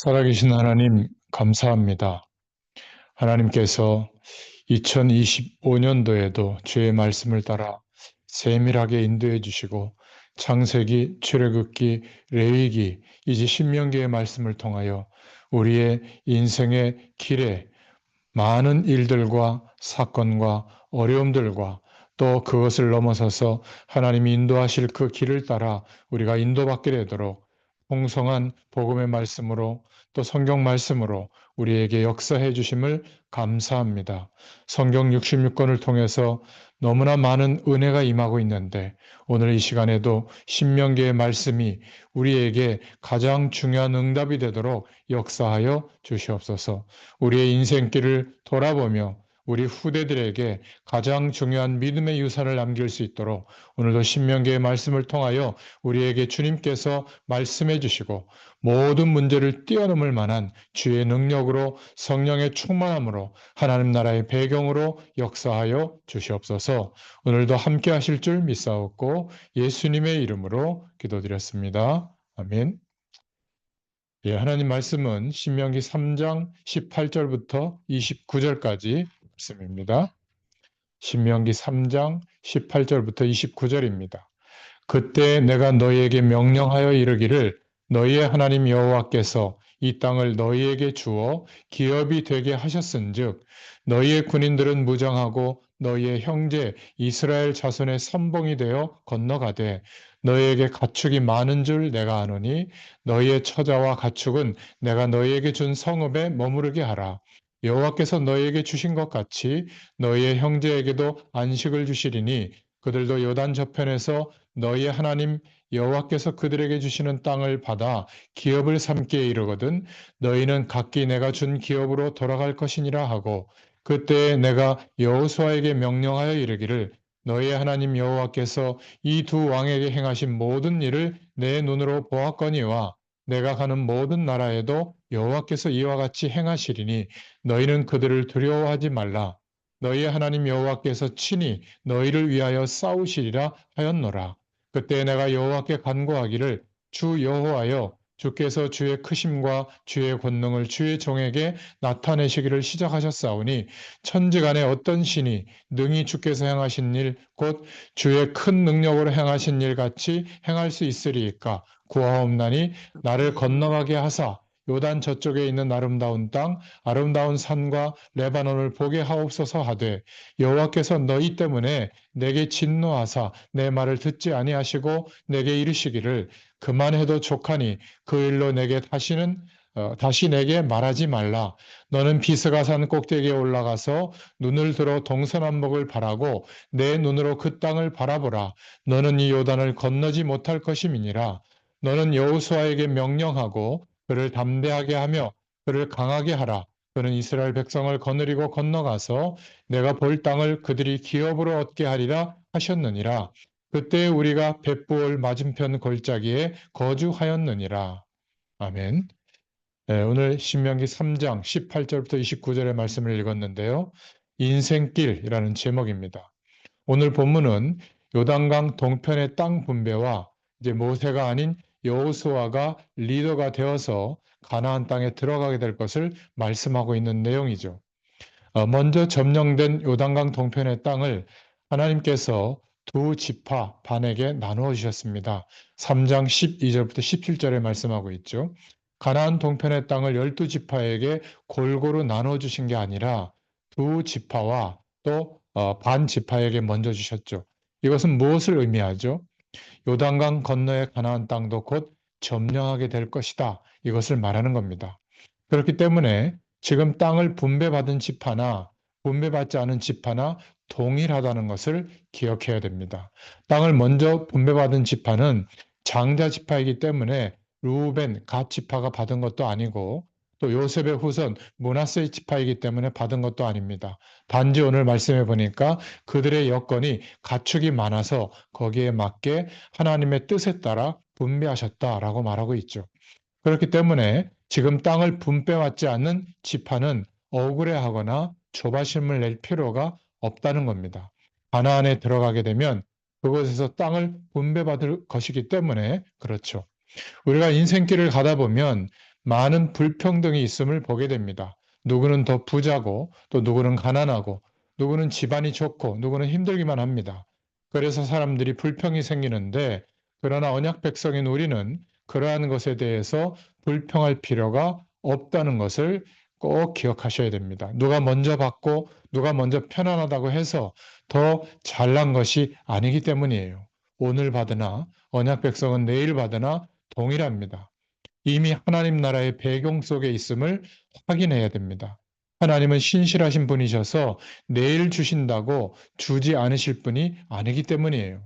살아계신 하나님, 감사합니다. 하나님께서 2025년도에도 주의 말씀을 따라 세밀하게 인도해 주시고 창세기, 출애굽기, 레위기, 이제 신명기의 말씀을 통하여 우리의 인생의 길에 많은 일들과 사건과 어려움들과 또 그것을 넘어서서 하나님이 인도하실 그 길을 따라 우리가 인도받게 되도록 풍성한 복음의 말씀으로 또 성경 말씀으로 우리에게 역사해 주심을 감사합니다. 성경 66권을 통해서 너무나 많은 은혜가 임하고 있는데 오늘 이 시간에도 신명기의 말씀이 우리에게 가장 중요한 응답이 되도록 역사하여 주시옵소서. 우리의 인생길을 돌아보며 우리 후대들에게 가장 중요한 믿음의 유산을 남길 수 있도록 오늘도 신명기의 말씀을 통하여 우리에게 주님께서 말씀해 주시고 모든 문제를 뛰어넘을 만한 주의 능력으로 성령의 충만함으로 하나님 나라의 배경으로 역사하여 주시옵소서 오늘도 함께 하실 줄 믿사옵고 예수님의 이름으로 기도드렸습니다. 아멘. 예, 하나님 말씀은 신명기 3장 18절부터 29절까지 말씀입니다. 신명기 3장 18절부터 29절입니다. 그때 내가 너희에게 명령하여 이르기를 너희의 하나님 여호와께서 이 땅을 너희에게 주어 기업이 되게 하셨은즉 너희의 군인들은 무장하고 너희의 형제 이스라엘 자손의 선봉이 되어 건너가되 너희에게 가축이 많은 줄 내가 아노니 너희의 처자와 가축은 내가 너희에게 준 성읍에 머무르게 하라. 여호와께서 너희에게 주신 것 같이 너희의 형제에게도 안식을 주시리니 그들도 요단 저편에서 너희의 하나님 여호와께서 그들에게 주시는 땅을 받아 기업을 삼게 이르거든 너희는 각기 내가 준 기업으로 돌아갈 것이니라 하고 그때 내가 여호수아에게 명령하여 이르기를 너희의 하나님 여호와께서 이 두 왕에게 행하신 모든 일을 내 눈으로 보았거니와 내가 가는 모든 나라에도 여호와께서 이와 같이 행하시리니 너희는 그들을 두려워하지 말라. 너희의 하나님 여호와께서 친히 너희를 위하여 싸우시리라 하였노라. 그때 내가 여호와께 간구하기를 주 여호와여 주께서 주의 크심과 주의 권능을 주의 종에게 나타내시기를 시작하셨사오니 천지간에 어떤 신이 능히 주께서 행하신 일 곧 주의 큰 능력으로 행하신 일 같이 행할 수 있으리이까 구하옵나니 나를 건너가게 하사 요단 저쪽에 있는 아름다운 땅, 아름다운 산과 레바논을 보게 하옵소서 하되 여호와께서 너희 때문에 내게 진노하사 내 말을 듣지 아니하시고 내게 이르시기를 그만해도 족하니 그 일로 내게 다시는 어, 다시 내게 말하지 말라. 너는 비스가 산 꼭대기에 올라가서 눈을 들어 동서남북을 바라고 내 눈으로 그 땅을 바라보라. 너는 이 요단을 건너지 못할 것임이니라. 너는 여호수아에게 명령하고 그를 담대하게 하며 그를 강하게 하라. 그는 이스라엘 백성을 거느리고 건너가서 내가 볼 땅을 그들이 기업으로 얻게 하리라 하셨느니라. 그때 우리가 벳부올 맞은편 골짜기에 거주하였느니라. 아멘. 네, 오늘 신명기 3장 18절부터 29절의 말씀을 읽었는데요. 인생길이라는 제목입니다. 오늘 본문은 요단강 동편의 땅 분배와 이제 모세가 아닌 여호수아가 리더가 되어서 가나안 땅에 들어가게 될 것을 말씀하고 있는 내용이죠. 어, 먼저 점령된 요단강 동편의 땅을 하나님께서 두 지파 반에게 나누어 주셨습니다. 3장 12절부터 17절에 말씀하고 있죠. 가나안 동편의 땅을 열두 지파에게 골고루 나눠 주신 게 아니라 두 지파와 또반 어, 지파에게 먼저 주셨죠. 이것은 무엇을 의미하죠? 요단강 건너의 가나안 땅도 곧 점령하게 될 것이다. 이것을 말하는 겁니다. 그렇기 때문에 지금 땅을 분배받은 지파나 분배받지 않은 지파나 동일하다는 것을 기억해야 됩니다. 땅을 먼저 분배받은 지파는 장자 지파이기 때문에 루벤, 갓 지파가 받은 것도 아니고 또 요셉의 후손 문하세 지파이기 때문에 받은 것도 아닙니다. 단지 오늘 말씀해 보니까 그들의 여건이 가축이 많아서 거기에 맞게 하나님의 뜻에 따라 분배하셨다라고 말하고 있죠. 그렇기 때문에 지금 땅을 분배받지 않는 지파는 억울해하거나 조바심을 낼 필요가 없다는 겁니다. 가나안에 들어가게 되면 그곳에서 땅을 분배받을 것이기 때문에 그렇죠. 우리가 인생길을 가다 보면 많은 불평등이 있음을 보게 됩니다. 누구는 더 부자고 또 누구는 가난하고 누구는 집안이 좋고 누구는 힘들기만 합니다. 그래서 사람들이 불평이 생기는데 그러나 언약 백성인 우리는 그러한 것에 대해서 불평할 필요가 없다는 것을 꼭 기억하셔야 됩니다. 누가 먼저 받고 누가 먼저 편안하다고 해서 더 잘난 것이 아니기 때문이에요. 오늘 받으나 언약 백성은 내일 받으나 동일합니다. 이미 하나님 나라의 배경 속에 있음을 확인해야 됩니다. 하나님은 신실하신 분이셔서 내일 주신다고 주지 않으실 분이 아니기 때문이에요.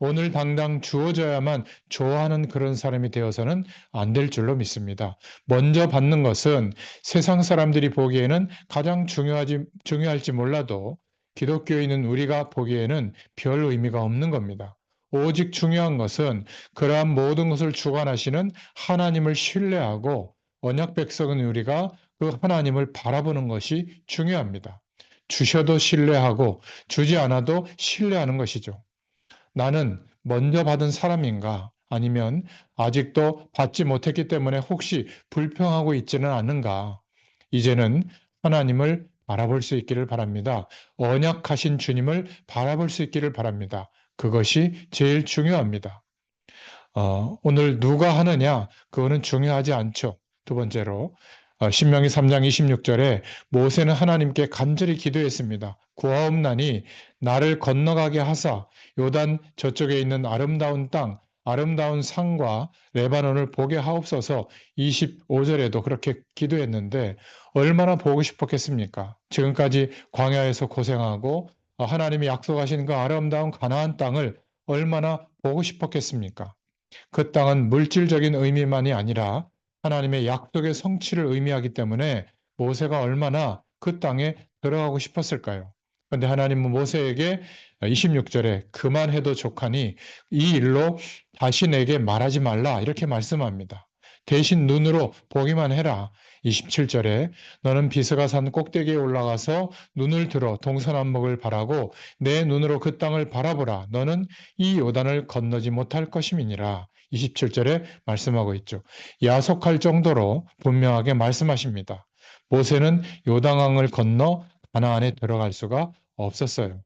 오늘 당당 주어져야만 좋아하는 그런 사람이 되어서는 안 될 줄로 믿습니다. 먼저 받는 것은 세상 사람들이 보기에는 가장 중요하지, 중요할지 몰라도 기독교인은 우리가 보기에는 별 의미가 없는 겁니다. 오직 중요한 것은 그러한 모든 것을 주관하시는 하나님을 신뢰하고 언약 백성은 우리가 그 하나님을 바라보는 것이 중요합니다. 주셔도 신뢰하고 주지 않아도 신뢰하는 것이죠. 나는 먼저 받은 사람인가 아니면 아직도 받지 못했기 때문에 혹시 불평하고 있지는 않는가 이제는 하나님을 바라볼 수 있기를 바랍니다. 언약하신 주님을 바라볼 수 있기를 바랍니다. 그것이 제일 중요합니다. 어, 오늘 누가 하느냐 그거는 중요하지 않죠. 두 번째로 어, 신명기 3장 26절에 모세는 하나님께 간절히 기도했습니다. 구하옵나니 나를 건너가게 하사 요단 저쪽에 있는 아름다운 땅, 아름다운 산과 레바논을 보게 하옵소서 25절에도 그렇게 기도했는데 얼마나 보고 싶었겠습니까? 지금까지 광야에서 고생하고 어, 하나님이 약속하신 그 아름다운 가나안 땅을 얼마나 보고 싶었겠습니까? 그 땅은 물질적인 의미만이 아니라 하나님의 약속의 성취를 의미하기 때문에 모세가 얼마나 그 땅에 들어가고 싶었을까요? 그런데 하나님은 모세에게 26절에 그만해도 족하니 이 일로 다시 내게 말하지 말라 이렇게 말씀합니다. 대신 눈으로 보기만 해라. 27절에 너는 비스가 산 꼭대기에 올라가서 눈을 들어 동서남북을 바라고 내 눈으로 그 땅을 바라보라. 너는 이 요단을 건너지 못할 것임이니라. 27절에 말씀하고 있죠. 야속할 정도로 분명하게 말씀하십니다. 모세는 요단강을 건너 가나안에 들어갈 수가 없었어요.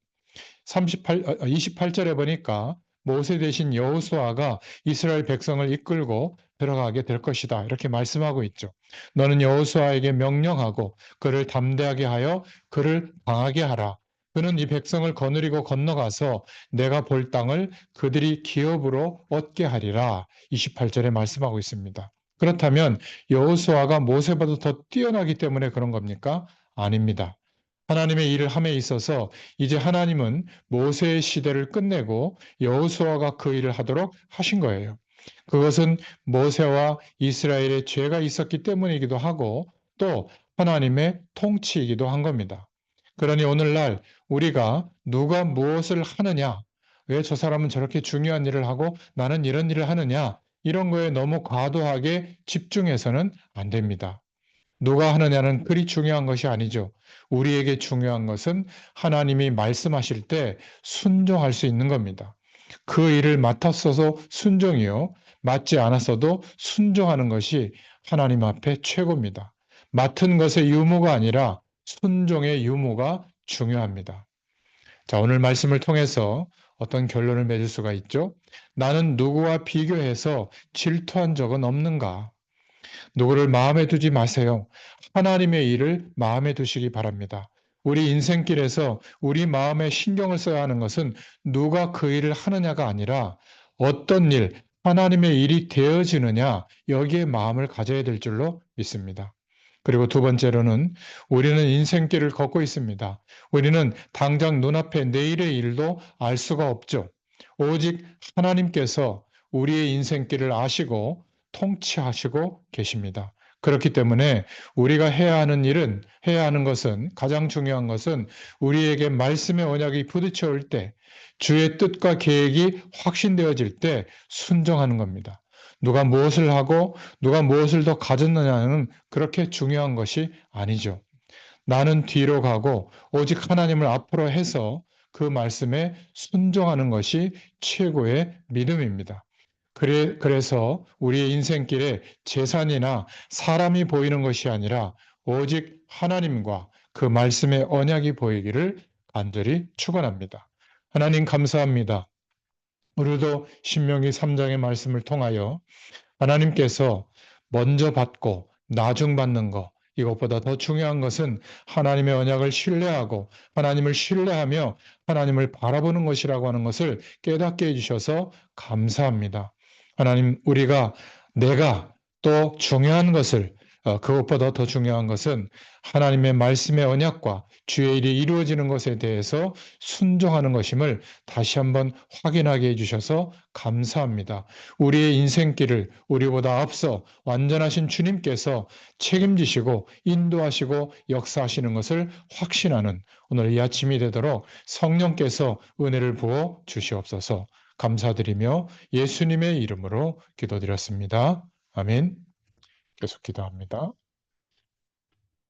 38, 28절에 보니까 모세 대신 여호수아가 이스라엘 백성을 이끌고 들어가게 될 것이다. 이렇게 말씀하고 있죠. 너는 여호수아에게 명령하고 그를 담대하게 하여 그를 강하게 하라. 그는 이 백성을 거느리고 건너가서 내가 볼 땅을 그들이 기업으로 얻게 하리라. 28절에 말씀하고 있습니다. 그렇다면 여호수아가 모세보다 더 뛰어나기 때문에 그런 겁니까? 아닙니다. 하나님의 일을 함에 있어서 이제 하나님은 모세의 시대를 끝내고 여호수아가 그 일을 하도록 하신 거예요. 그것은 모세와 이스라엘의 죄가 있었기 때문이기도 하고 또 하나님의 통치이기도 한 겁니다. 그러니 오늘날 우리가 누가 무엇을 하느냐, 왜 저 사람은 저렇게 중요한 일을 하고 나는 이런 일을 하느냐, 이런 거에 너무 과도하게 집중해서는 안 됩니다. 누가 하느냐는 그리 중요한 것이 아니죠. 우리에게 중요한 것은 하나님이 말씀하실 때 순종할 수 있는 겁니다. 그 일을 맡았어도 순종이요. 맡지 않았어도 순종하는 것이 하나님 앞에 최고입니다. 맡은 것의 유무가 아니라 순종의 유무가 중요합니다. 자, 오늘 말씀을 통해서 어떤 결론을 맺을 수가 있죠? 나는 누구와 비교해서 질투한 적은 없는가? 누구를 마음에 두지 마세요. 하나님의 일을 마음에 두시기 바랍니다. 우리 인생길에서 우리 마음에 신경을 써야 하는 것은 누가 그 일을 하느냐가 아니라 어떤 일, 하나님의 일이 되어지느냐, 여기에 마음을 가져야 될 줄로 믿습니다. 그리고 두 번째로는 우리는 인생길을 걷고 있습니다. 우리는 당장 눈앞에 내일의 일도 알 수가 없죠. 오직 하나님께서 우리의 인생길을 아시고 통치하시고 계십니다. 그렇기 때문에 우리가 해야 하는 일은 해야 하는 것은 가장 중요한 것은 우리에게 말씀의 언약이 부딪혀 올 때 주의 뜻과 계획이 확신되어질 때 순종하는 겁니다. 누가 무엇을 하고 누가 무엇을 더 가졌느냐는 그렇게 중요한 것이 아니죠. 나는 뒤로 가고 오직 하나님을 앞으로 해서 그 말씀에 순종하는 것이 최고의 믿음입니다. 그래, 그래서 우리의 인생길에 재산이나 사람이 보이는 것이 아니라 오직 하나님과 그 말씀의 언약이 보이기를 간절히 축원합니다. 하나님 감사합니다. 우리도 신명기 3장의 말씀을 통하여 하나님께서 먼저 받고 나중 받는 것 이것보다 더 중요한 것은 하나님의 언약을 신뢰하고 하나님을 신뢰하며 하나님을 바라보는 것이라고 하는 것을 깨닫게 해주셔서 감사합니다. 하나님, 우리가 내가 또 중요한 것을 어, 그것보다 더 중요한 것은 하나님의 말씀의 언약과 주의 일이 이루어지는 것에 대해서 순종하는 것임을 다시 한번 확인하게 해주셔서 감사합니다. 우리의 인생길을 우리보다 앞서 완전하신 주님께서 책임지시고 인도하시고 역사하시는 것을 확신하는 오늘 이 아침이 되도록 성령께서 은혜를 부어 주시옵소서 감사드리며 예수님의 이름으로 기도드렸습니다. 아멘. 계속 기도합니다.